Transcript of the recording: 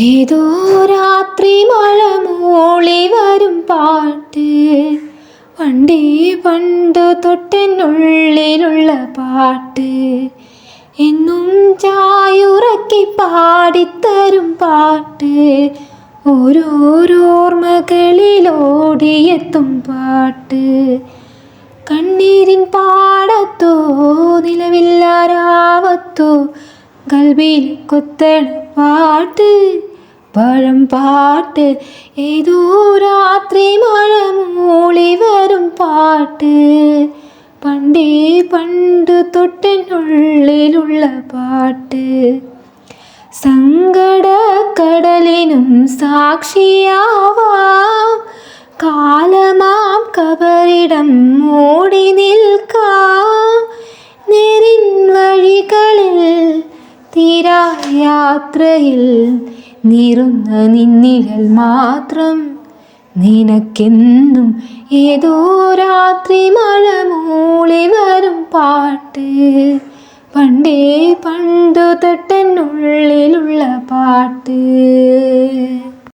ഏതോ രാത്രി മഴ മൂളി വരും പാട്ട്. വണ്ടി പണ്ട് തൊട്ടിനുള്ളിലുള്ള പാട്ട്. എന്നും ചായുറക്കി പാടിത്തരും പാട്ട്. ഓരോരോർമ്മകളിലോടിയെത്തും പാട്ട്. കണ്ണീരിൻ പാടത്തോ നിലവില്ലാരാവത്തോ കൽവിൽ കൊത്തണ പാട്ട് പഴം പാട്ട് ഏതോ രാത്രി മഴ മൂളി വരും പാട്ട്. പണ്ടേ പണ്ട് തൊട്ടിനുള്ളിലുള്ള പാട്ട്. സങ്കടക്കടലിനും സാക്ഷിയാവാം. കാലമാം കബറിടം മൂടി നിൽക്കാം. യാത്രയിൽ നീറുന്ന നിന്നിഴൽ മാത്രം നിനക്കെന്നും ഏതോ രാത്രി മഴ മൂളി വരും പാട്ട്. പണ്ടേ പണ്ടു തൊട്ടനുള്ളിലുള്ള പാട്ട്.